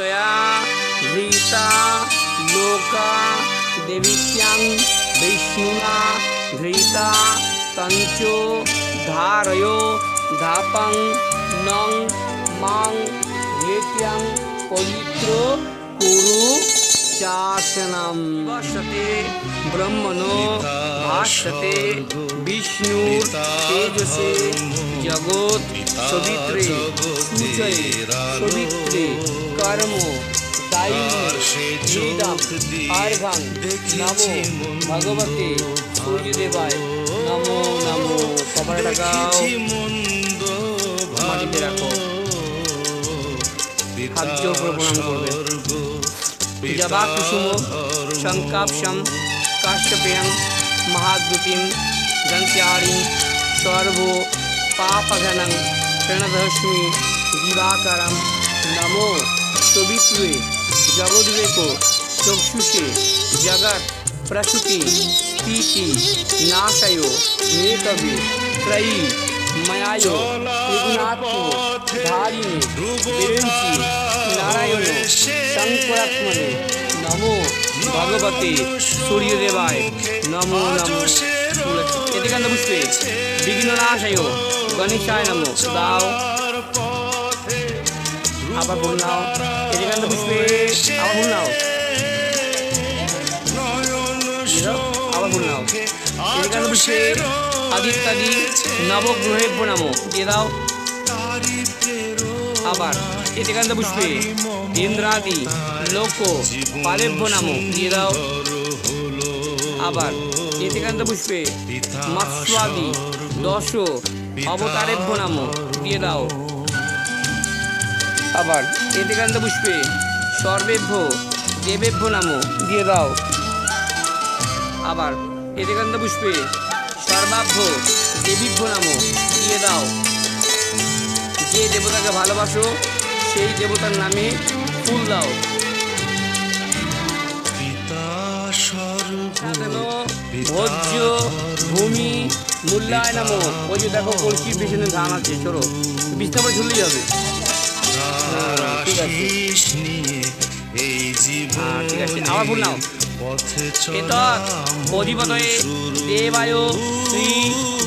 তয়া ঘৃতা লোকা দেবিত্যাং বিষ্ণুনা ঘৃতা তঞ্চ ধারয় ধাপং নং মাং ঘৃত্যাং পবিত্র কুরু শাসনম বসতে ব্রহ্মণো, ভাষ্যতে বিষ্ণুর তেজসে, জগৎ, সবিত্রে সূচয়ে সবিত্রে। কর্ম দায়িদাম আর্ঘাং নমো ভগবতে সূর্যদেবায় নমো নমো কবর লাগাও মাটিতে রাখো। হাত প্রণাম করবে। জবা কুসুম শঙ্কাপশম কাশ্যপেয়ং মহাদ্যুতিম গন্ত্যারিং সর্ব পাপঘনং প্রণধস্মি দিবাকরম। নমো। সবিত্রে জগদ্বেক চক্ষুষে জগৎ প্রসূতি স্থিতি নাশয় নেতবে ত্রয়ী ময়ায় ধারিণী বিরঞ্চি নারায়ণ শঙ্করাত্মনে নমো ভগবতে সূর্যদেবায় নমো নমো। এদিকান্ত পুষ্পে বিঘ্ন নাশায় গণেশায় নমো। দাও। আবার ভুল নাও। এদিকান্ত পুষ্পে আবার ভুল নাও। আবার ভুল নাও। পুষ্পে আদিত্যাদি নবগ্রহেভ্য নামো দিয়ে দাও। আবার এদিকান্ত পুষ্পে ইন্দ্রাদি, লোক পালেভ্য নামো দিয়ে দাও। আবার এদিকান্ত পুষ্পে মৎস্যাদি দশ অবতারেভ্য নামো দিয়ে দাও। আবার এদিকান্ত পুষ্পে সর্বেভ্য দেবেভ্য নামো দিয়ে দাও। আবার এদিকান্ত পুষ্পে সর্বাভ্য দেবীভ্য নামো দিয়ে দাও। যে দেবতাকে ভালোবাসো সেই দেবতার নামে ফুল দাও। সাজানো ভোজ্য ভূমি মূল্যায় নামো। ওই যে দেখো কলসির পেছনে ধান আছে চলো। বিছনা ঝুললেই হবে। হ্যাঁ, আবার নাও। অধিপতয়ে দেবায় শ্রী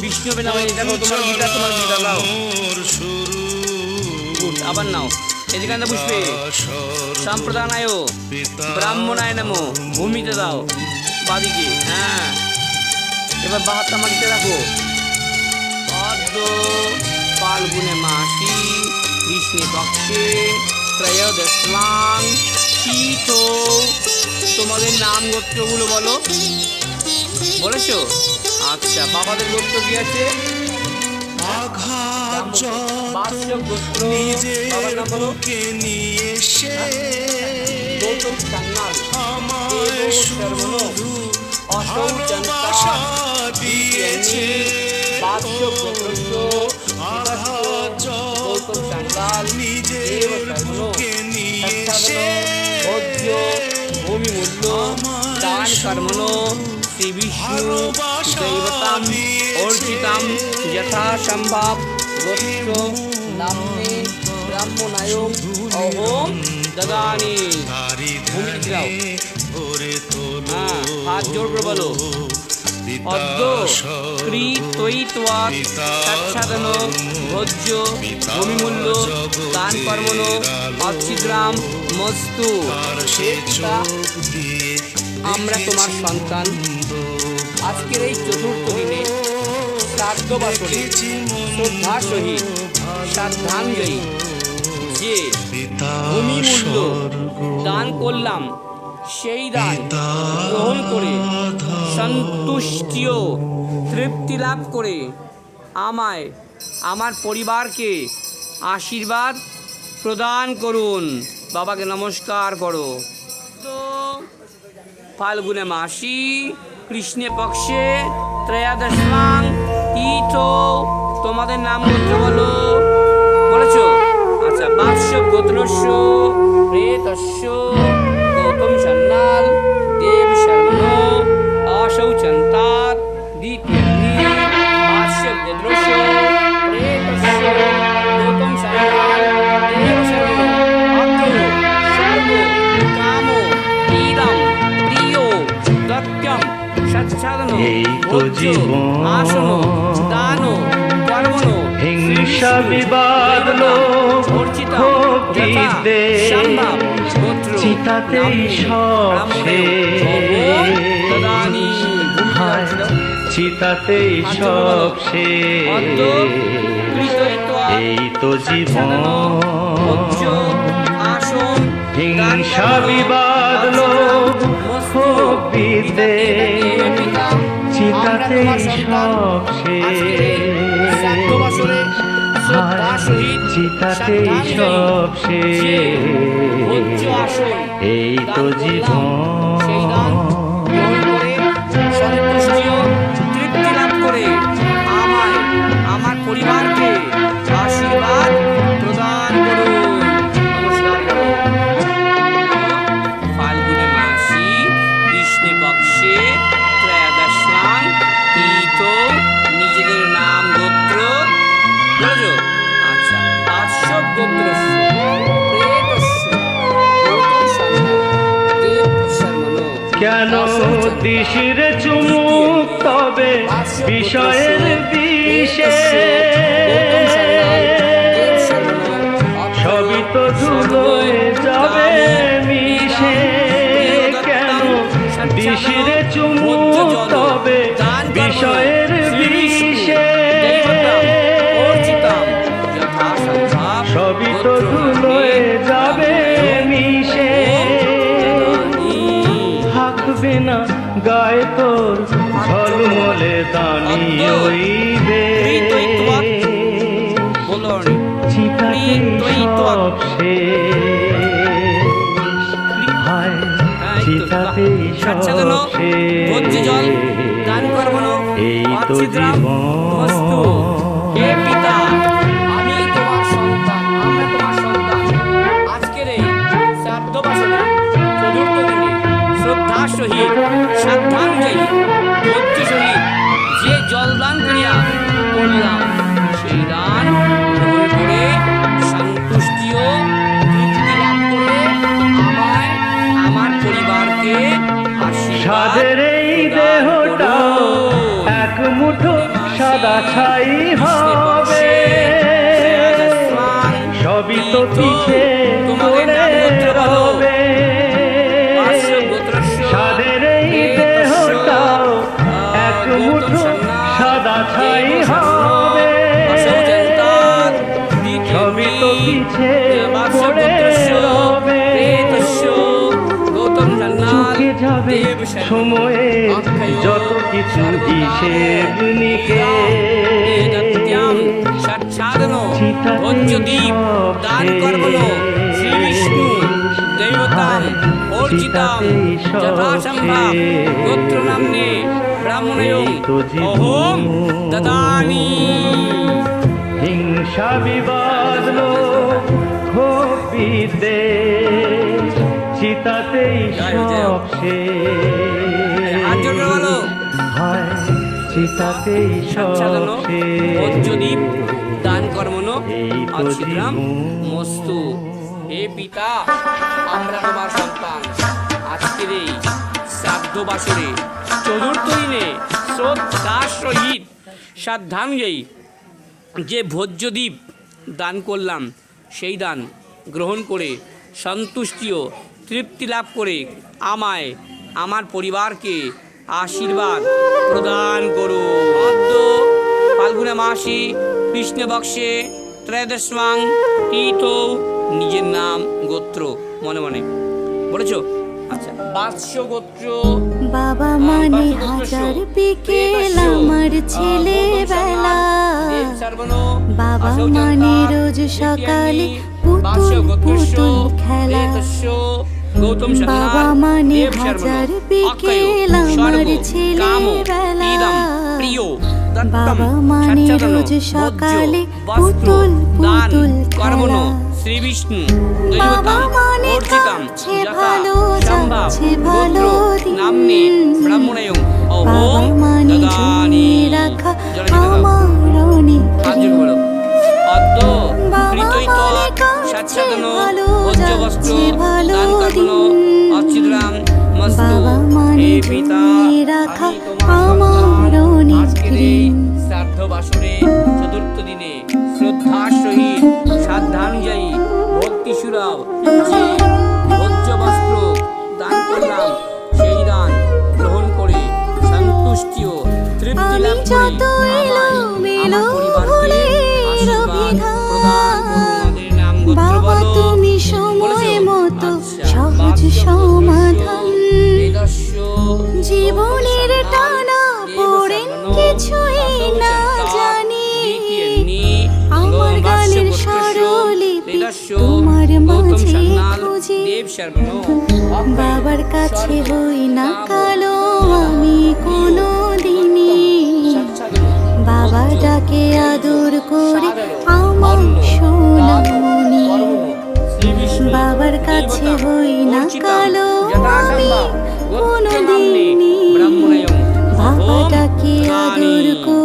বিষ্ণুবে নামে দেখো এদিকে সম্প্রদানায় ব্রাহ্মণায় নামো ভূমিতে দাও বাদিকে। হ্যাঁ। এবার বাহাত্তা মাটিতে রাখো। পদ্ম ফাল্গুনে মাসি কৃষ্ণে পক্ষে ত্রয়োদশাং শীত তোমাদের নাম গোত্রগুলো বলো। বলেছ? আচ্ছা বাবাদের গোত্র কি আছে? নিজের বুকে নিয়ে সান্যাল আমায় শুধু ভালোবাসা দিয়েছে। নিজের বুকে নিয়ে ভোজ্য ভূমি মূল্য দান কর্মণ শ্রী বিষ্ণু দৈবতাম অর্জিতাম যথা সম্ভব গোত্র নামে ব্রাহ্মণায় অহম দদানি ভূমি দিলাও হাত জোর করে বলো। অদ্য কৃতৈত্বাৎ সাক্ষাদন ভোজ্য ভূমিমূল্য দান কর্মণ অচ্ছিদ্রাম মস্তু। আমরা তোমার সন্তান। আজকের এই চতুর্থ দিনে শ্রাদ্ধ বাসরে শ্রদ্ধা সহিত যে ভূমি মূল্য দান করলাম সেই দান গ্রহণ করে সন্তুষ্টিও তৃপ্তি লাভ করে আমায়, আমার পরিবারকে আশীর্বাদ প্রদান করুন। বাবাকে নমস্কার করো। তো ফাল্গুনে মাসি, কৃষ্ণে পক্ষে, ত্রয়াদশমাং তীর্থ, তোমাদের নাম গোত্র বলো। বলেছ? আচ্ছা বাৎস গোত্রস্য, প্রেতস্য। জীবন। হিংসা বিবাদ গোত্র চিতাতেই সব। চিতাতেই সব কৃতয়িত্বা এই তো জীবন। হিংসা বিবাদ অর্চিতা, লোভ তোমার সব চিতাতেই শ্রদ্ধাঞ্জলি সব শেষ এই তো জীবন। দিশির চুমুক তবে বিষয়ের দিশে। সবই তো ধুলোয় যাবে মিশে। কেন দিশির চুমুক তবে গায়ে তোর ঝলমলে দানি হইবে। চিতাতে সব হায় চিতাতে সব এই তো জীবন। ছাই হবে হিসেব নিকে ভোজ্যদীপ দান করবল শ্রী বিষ্ণু দৈবতাম অর্চিতাম যথাসম্ভব গোত্র নাম্নে ব্রাহ্মণয়ং। অহোম দদামি। হিংসা বিবাদ চিতাতেই সব। শেষ। চিতাতেই সব সাজানো দান কর্মণ জীবন। মস্তু। হে পিতা আমরা তোমার সন্তান। আজকের এই শ্রাদ্ধ বাসরে চতুর্থ দিনে শ্রদ্ধার সহিত শ্রদ্ধাঞ্জয়ী যে ভোজ্যদীপ দান করলাম সেই দান গ্রহণ করে সন্তুষ্টি ও তৃপ্তি লাভ করে আমায় আমার পরিবারকে আশীর্বাদ প্রদান করো। অদ্য ফাল্গুনে মাসি কৃষ্ণ বক্সে ত্রয়োদশমাং তীত নিজের নাম গোত্র মনে মনে। বলেছ? আচ্ছা বাৎস্য গোত্র বাবা মানে হাজার বিকেল আমার ছেলেবেলা বাবা মানে রোজ সকালে পুতুল পুতুল খেলা। বাবা মানে হাজার বিকেল আমার ছেলেবেলা। বাবা মানে রোজ সকালে পুতুল পুতুল খেলা। শ্রী বিষ্ণু বাবা মানে ভালো যাচ্ছে ভালো দিন। ব্রাহ্মণয়ং হাত সাজানো ভোজ্যবস্ত্র দান আমার আজকের চতুর্থ দিনে শ্রদ্ধার সহিত সাধ্যানুযায়ী ভক্তি সুরাব মাঝে খুঁজি বাবার কাছে হই না কালো আমি কোনো দিনই বাবা ডাকে আদর করে আমার সোনামণি। বাবার কাছে হই না কালো আমি কোনো দিনই বাবা ডাকে আদর করে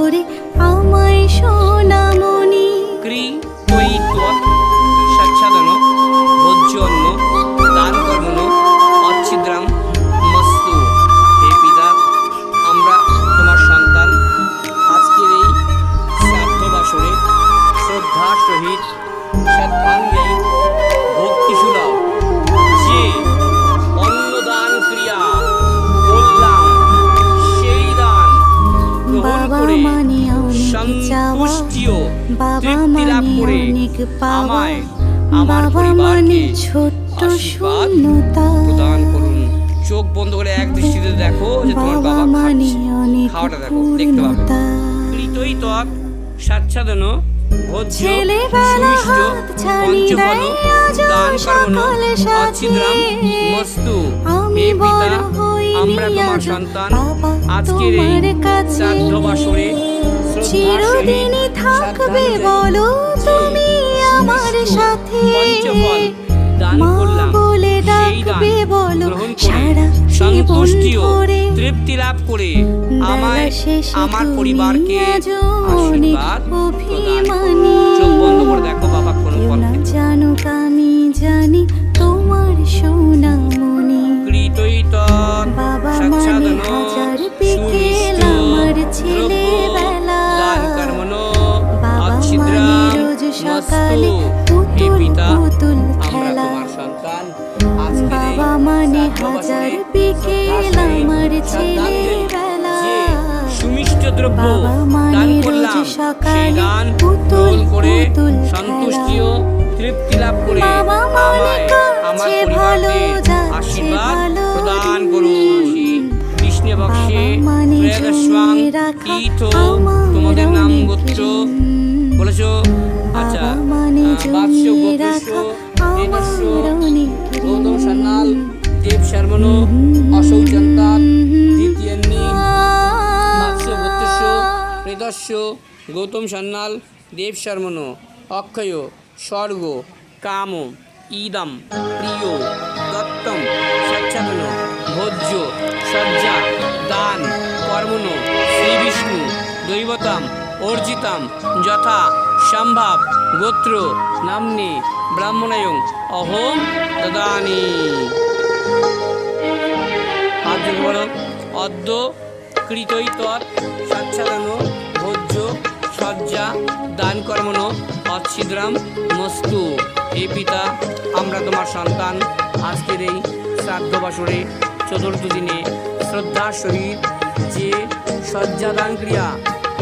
তৃপ্তি লাভ করে আমায় আমার বাবা পরিবারকে ছোট্ট আশীর্বাদ শূন্যতা। প্রদান করুন। চোখ বন্ধ করে এক দৃষ্টিতে দেখো যে তোমার বাবা বাবা খাচ্ছে। অনেক খাওয়াটা দেখো দেখতে পাবে। কৃতই ত্বক সাচ্ছাদন ভোজ্য সুমিষ্ট পঞ্চফল দান কর্মণ অচ্ছিদ্রাম মস্তু আমি হে পিতা আমরা তোমার সন্তান। আজকের এই শ্রাদ্ধ বাসরে শ্রদ্ধার চিরদিনই সহিত থাকবে বলো তুমি আমার সাথে। মা বলে ডাকবে বলো সারা ধরে তৃপ্তি লাভ করে আমায় আমার পরিবারকে আশীর্বাদ অভিমানী। চোখ বন্ধ করে দেখো বাবা কোন আমি জানি তোমার বাবা মানে হাজার বিকেল আমার দ্রব্য সকালে। পুতুল পিতা পুতুল খেলা। বাবা মানে হাজার বিকেল আমার ছেলেবেলা। সুমিষ্ট দ্রব্য মানে দান রোজ করলাম সেই দান পুতুল করে পুতুল সন্তুষ্টিও তৃপ্তি লাভ করে বাবা মানে আমায় আমার পরিবারকে আশীর্বাদ প্রদান করুন কৃষ্ণ বাবা মানে ত্রয়োদশাং তোমাদের নাম গোত্র। বলেছ আচ্ছা মানে অনেক গৌতম। সান্যাল দেব শর্মণ অশৌচন্তাৎ দ্বিতীয়ান্নি মাৎস্য গোত্রস্য হৃদস্য গৌতম সান্যাল দেব শর্মণ অক্ষয় স্বর্গ কাম ইদম প্রিয় দত্তম সচ্ছাদন ভোজ্য সজ্জা দান কর্মণ শ্রী বিষ্ণু দৈবতাম অর্জিতাম, যথা, সম্ভাব, গোত্র, নাম্নে, ব্রাহ্মণায়ং অহম দদানি হাত জোড় করো। অদ্য কৃতই তৎ ভোজ্য সজ্জা দান কর্মণ অচ্ছিদ্রাম, মস্তু। হে পিতা, আমরা তোমার সন্তান। আজকের এই শ্রাদ্ধ বাসরে চতুর্থ দিনে শ্রদ্ধার সহিত যে সজ্জাদান ক্রিয়া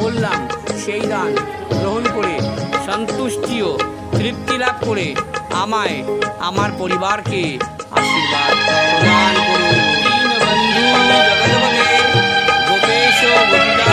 করলাম সেই দান গ্রহণ করে সন্তুষ্টি ও তৃপ্তি লাভ করে আমায়, আমার পরিবারকে আশীর্বাদ প্রদান করুন। দীনবন্ধু জগৎপতে গোপেশ গোপিকা